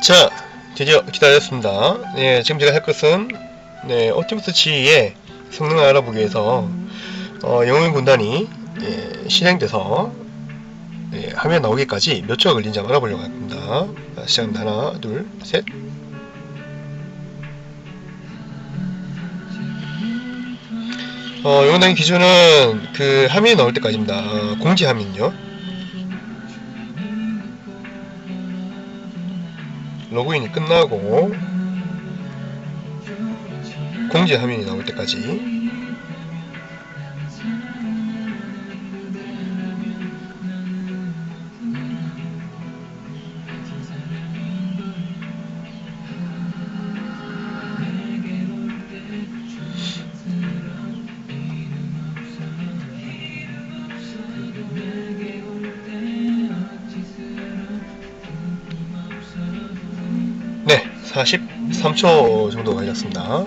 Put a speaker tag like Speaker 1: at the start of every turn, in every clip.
Speaker 1: 자, 드디어 기다렸습니다. 네, 지금 제가 할 것은 네, 옵티머스 G의 성능을 알아보기 위해서 어, 영웅 군단이 예, 실행돼서 예, 화면 나오기까지 몇 초가 걸린지 한번 알아보려고 합니다. 자, 시작합니다. 하나, 둘, 셋. 어, 영웅단의 기준은 그 화면이 나올 때까지입니다. 어, 공지 화면요. 로그인이 끝나고 공지 화면이 나올 때까지 43초 정도 걸렸습니다.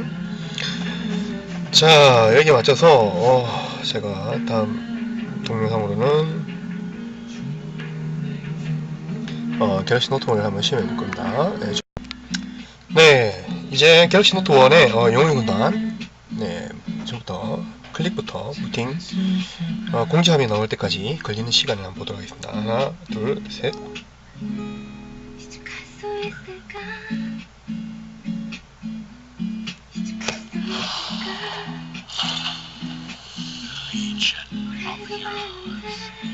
Speaker 1: 자, 여기 맞춰서 어, 제가 다음 동영상으로는 어, 갤럭시 노트 1을 한번 시험해 볼 겁니다. 네, 저- 네, 이제 갤럭시 노트 1의 어, 영웅 군단 네, 지금부터 클릭부터 부팅 어, 공지함이 나올 때까지 걸리는 시간을 한번 보도록 하겠습니다. 하나, 둘, 셋.
Speaker 2: 오래도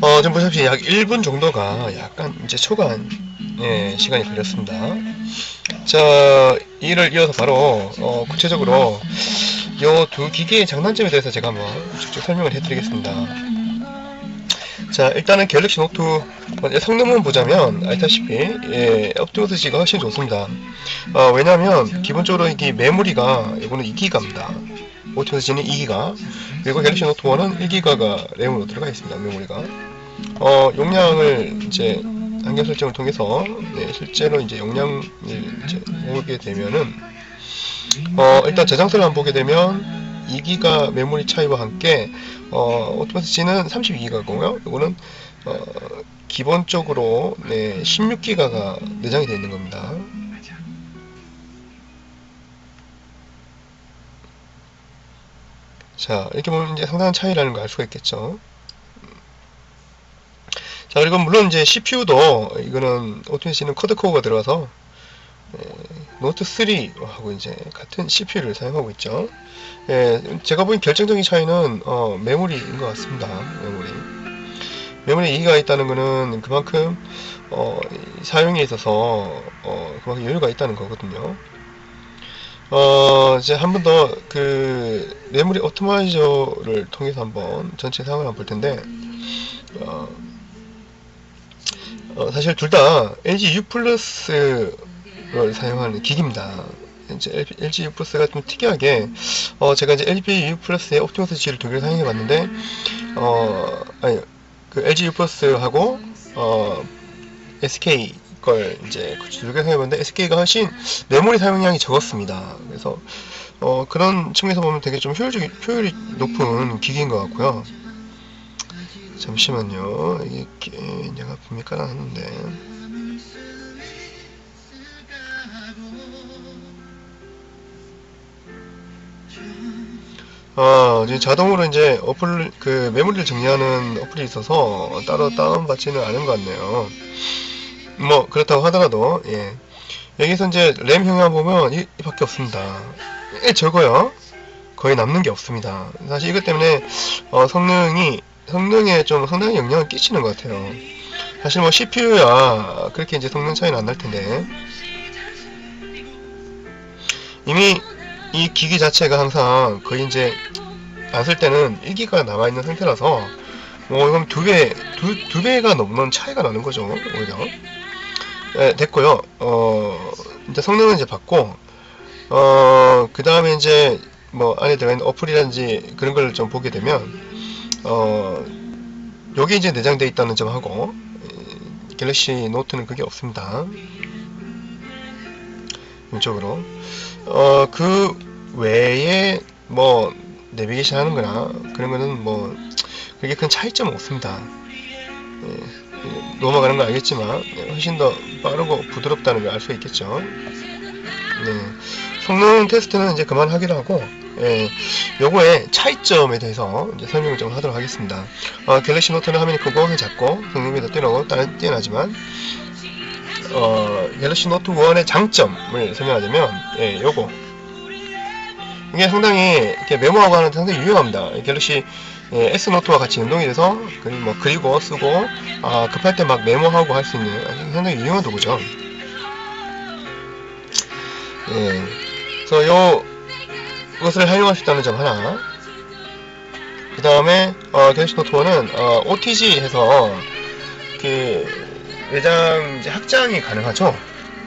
Speaker 2: 어,
Speaker 1: 지금 보시다시피 약 1분 정도가 약간 이제 초간 예, 시간이 걸렸습니다. 자, 이를 이어서 바로 어, 구체적으로 이 두 기기의 장단점에 대해서 제가 한번 직접 설명을 해드리겠습니다. 자, 일단은 갤럭시 노트 성능만 보자면 알다시피 예, G가 훨씬 좋습니다. 어, 왜냐하면 기본적으로 이게 메모리가 이거는 2기가입니다. 옵티머스 G는 2기가 그리고 갤럭시 노트 1은 1기가가 램으로 들어가 있습니다. 메모리가. 어, 용량을 이제 한계 설정을 통해서 네, 실제로 이제 용량을 이제 보게 되면은 어, 일단 저장소를 한번 보게 되면 2기가 메모리 차이와 함께 어, 오토마스 G는 32기가고요. 이거는 어, 기본적으로 네, 16기가가 내장이 되어 있는 겁니다. 자, 이렇게 보면 이제 상당한 차이라는 걸 알 수가 있겠죠. 자, 그리고 물론 이제 CPU도 이거는 오토메시는 쿼드 코어가 들어가서 예, 노트 3하고 이제 같은 CPU를 사용하고 있죠. 예, 제가 보기엔 결정적인 차이는 어, 메모리인 것 같습니다. 메모리. 메모리 2기가 있다는 거는 그만큼 어, 이 사용에 있어서 어, 그만큼 여유가 있다는 거거든요. 어, 이제 한 번 더 그 메모리 오토마이저를 통해서 한번 전체 상황을 볼 텐데 어, 어, 사실 둘 다 LG U 플러스를 사용하는 기기입니다. 이제 LG U 플러스가 좀 특이하게 어, 제가 이제 LG U 플러스의 옵티머스 G를 두 개를 사용해 봤는데 어, 아니 그 LG U 플러스하고 어, SK 걸 이제 두개 사용해봤는데 SK가 훨씬 메모리 사용량이 적었습니다. 그래서 어, 그런 측면에서 보면 되게 좀 효율적, 효율이 높은 기기인 것 같고요. 잠시만요. 이게 얘가 분명히 깔아놨는데. 어, 이제 자동으로 이제 어플, 그 메모리를 정리하는 어플이 있어서 따로 다운받지는 않은 것 같네요. 뭐, 그렇다고 하더라도, 예. 여기서 이제 램 형량 보면 이, 이밖에 없습니다. 예, 적어요. 거의 남는 게 없습니다. 사실 이것 때문에 어, 성능이 성능에 좀 상당히 영향을 끼치는 것 같아요. 사실 뭐 CPU야 그렇게 이제 성능 차이는 안 날 텐데 이미 이 기기 자체가 항상 거의 이제 안 쓸 때는 1기가 남아 있는 상태라서 뭐 이건 두 배, 두, 두 배가 넘는 차이가 나는 거죠 오히려. 네, 됐고요. 어 이제 성능은 이제 봤고 어 그 다음에 이제 뭐 안에 들어가 있는 어플이라든지 그런 걸 좀 보게 되면 어 여기 이제 내장되어 있다는 점하고 에, 갤럭시 노트는 그게 없습니다. 이쪽으로 어 그 외에 뭐 내비게이션 하는 거나 그런 거는 뭐 그게 큰 차이점은 없습니다. 예, 예, 넘어가는 건 알겠지만 예, 훨씬 더 빠르고 부드럽다는 걸 알 수 있겠죠. 네. 성능 테스트는 이제 그만하기로 하고 예, 요거의 차이점에 대해서 설명을 좀 하도록 하겠습니다. 어, 갤럭시 노트는 화면이 크고 작고 성능이 더 뛰어나고 따- 뛰어나지만 어, 갤럭시 노트 1의 장점을 설명하자면 예, 요거 이게 상당히 이렇게 메모하고 하는 데 상당히 유용합니다. 이 갤럭시 예, S 노트와 같이 연동이 돼서 그리고 뭐 그리고 쓰고 아, 급할 때 막 메모하고 할 수 있는 상당히 유용한 도구죠. 예. 그래서 요 것을 활용할 수 있다는 점 하나. 그 다음에 어, 갤럭시 노트 1은 어, OTG 해서 그 외장 이제 확장이 가능하죠.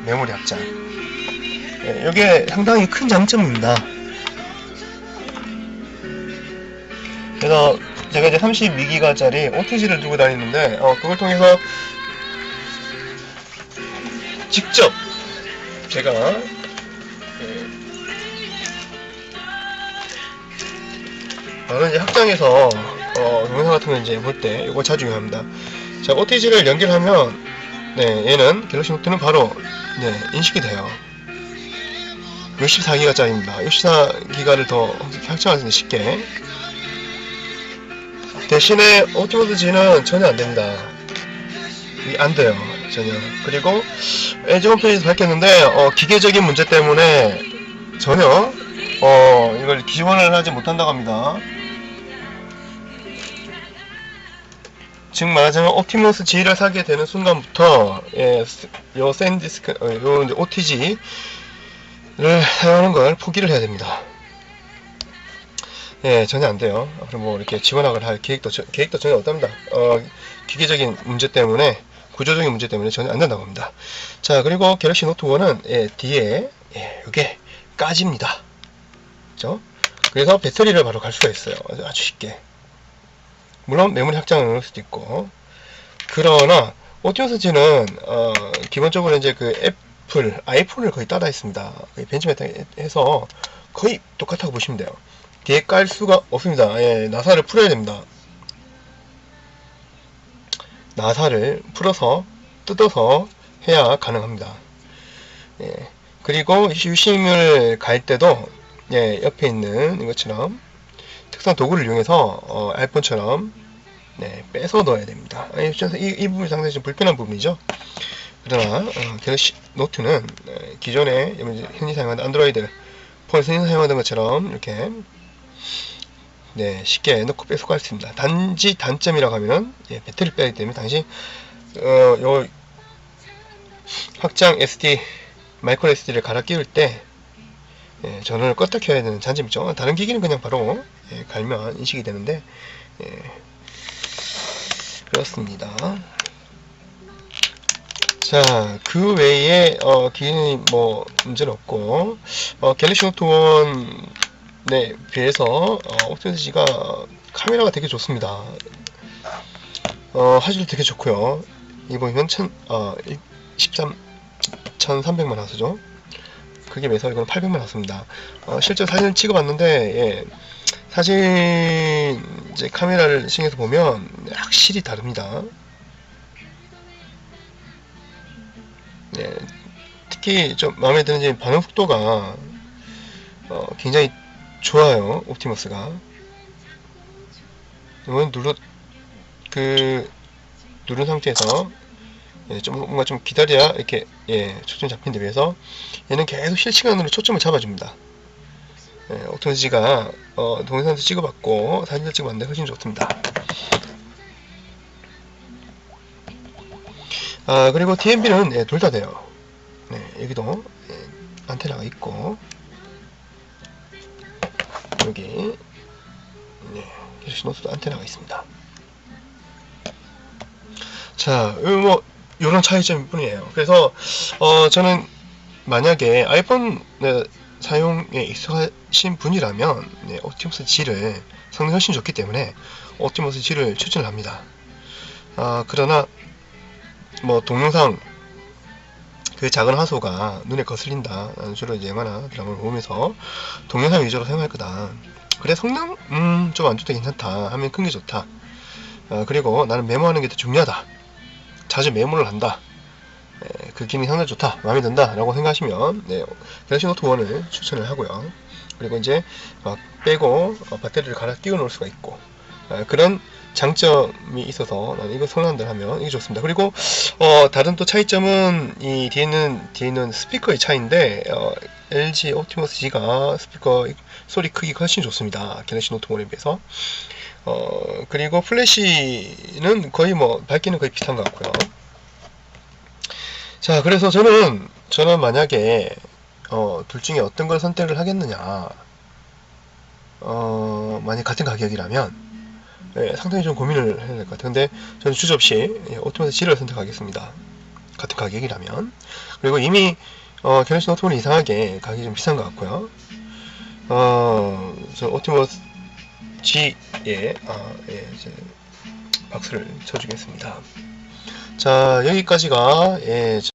Speaker 1: 메모리 확장. 예, 이게 상당히 큰 장점입니다. 그래서 제가 이제 32기가짜리 OTG를 들고 다니는데 어, 그걸 통해서 직접 제가 예, 바로 이제 확장해서 어, 영상 같은 거 이제 볼 때 이거 자주 이용합니다. 자, OTG를 연결하면 네, 얘는 갤럭시 노트는 바로 네, 인식이 돼요. 64기가짜리입니다. 64기가를 더 확장할 수 있는 쉽게. 대신에 G는 전혀 안 됩니다. 이게 안 돼요. 전혀. 그리고 에지 홈페이지에서 밝혔는데 어, 기계적인 문제 때문에 전혀 어, 이걸 지원을 하지 못한다고 합니다. 즉 말하자면 옵티머스 G를 사게 되는 순간부터 예, 스- 요 샌디스크, 어, 요 OTG를 사용하는 걸 포기를 해야 됩니다. 예, 전혀 안 돼요. 앞으로 뭐 이렇게 지원학을 할 계획도 저- 계획도 전혀 없답니다. 어, 기계적인 문제 때문에 구조적인 문제 때문에 전혀 안 된다고 합니다. 자, 그리고 갤럭시 노트 1은 예, 뒤에 예, 이게 까집니다. 그죠? 그래서 배터리를 바로 갈 수가 있어요. 아주, 쉽게. 물론 메모리 확장을 넣을 수도 있고. 그러나 오티오스 G는 어, 기본적으로 이제 그 애플, 아이폰을 거의 따라 했습니다. 거의 벤치메트 해서 거의 똑같다고 보시면 돼요. 뒤에 깔 수가 없습니다. 예, 나사를 풀어야 됩니다. 나사를 풀어서 뜯어서 해야 가능합니다. 예, 그리고 유심을 갈 때도 예, 옆에 있는 이것처럼 특수한 도구를 이용해서 어, 아이폰처럼 네, 빼서 넣어야 됩니다. 아, 이, 이, 이 부분이 상당히 좀 불편한 부분이죠. 그러나 어, 갤럭시 노트는 네, 기존에 흔히 사용하는 안드로이드 폰에서 사용하던 것처럼 이렇게 네, 쉽게 넣고 빼서 갈수 있습니다. 단지 단점이라고 하면 예, 배터리 빼기 때문에 당시 어, 요 확장 SD 마이크로 SD를 갈아 끼울 때 예, 전원을 껐다 켜야 되는 단점이 있죠. 다른 기기는 그냥 바로 예, 갈면 인식이 되는데 예, 그렇습니다. 자, 그 외에 어, 기기는 뭐 문제는 없고 어, 갤럭시 노트 1 에 비해서 어, 옵티머스가 카메라가 되게 좋습니다. 어, 화질도 되게 좋고요. 이 보면 천, 어, 13, 1300만 화소죠. 그게 매서 이거는 800만 화소입니다. 어, 실제 사진을 찍어봤는데 예, 사진 이제 카메라를 신경해서 보면 확실히 다릅니다. 네, 특히 좀 마음에 드는 게 반응 속도가 어, 굉장히 좋아요. 옵티머스가. 이건 눌러 그 누른 상태에서 예, 좀 뭔가 좀 기다려야 이렇게 예, 초점 잡힌 데 비해서 얘는 계속 실시간으로 초점을 잡아줍니다. 예, G가 어, 동영상도 찍어봤고 사진도 찍어봤는데 훨씬 좋습니다. 아 그리고 TMB는 예, 둘 다 돼요. 네, 여기도 예, 안테나가 있고 여기 네, 갤럭시 노트도 안테나가 있습니다. 자, 뭐 이런 차이점 뿐이에요. 그래서 어, 저는 만약에 아이폰 네, 사용에 익숙하신 분이라면 네, 옵티머스 G를 성능이 훨씬 좋기 때문에 옵티머스 G를 추천을 합니다. 아, 그러나 뭐 동영상 그 작은 화소가 눈에 거슬린다. 주로 이제 영화나 드라마를 보면서 동영상 위주로 사용할 거다. 그래 성능 음 좀 안 좋다 괜찮다 하면 큰 게 좋다. 어, 그리고 나는 메모하는 게 더 중요하다. 자주 메모를 한다. 에, 그 기능이 상당히 좋다. 마음에 든다. 라고 생각하시면 네, 갤럭시 노트 1을 추천을 하고요. 그리고 이제 막 빼고 어, 배터리를 갈아 끼워 놓을 수가 있고 어, 그런 장점이 있어서 나는 이거 선호한다 하면 이게 좋습니다. 그리고 어, 다른 또 차이점은 이 뒤에 있는 뒤에 있는 스피커의 차이인데 어, LG 옵티머스 G가 스피커 소리 크기가 훨씬 좋습니다. 갤럭시 노트 1에 비해서. 어, 그리고 플래시는 거의 뭐 밝기는 거의 비슷한 것 같고요. 자, 그래서 저는 저는 만약에 어, 둘 중에 어떤 걸 선택을 하겠느냐. 어, 만약 같은 가격이라면 예, 상당히 좀 고민을 해야 될 것 같아요. 근데 저는 주저없이 예, 오토마스 G를 선택하겠습니다. 같은 가격이라면. 그리고 이미 어, 갤럭시 노트 1은 이상하게 가격이 좀 비싼 것 같고요. 어, 저 오토마스 G에 아, 예, 이제 박수를 쳐주겠습니다. 자, 여기까지가 예,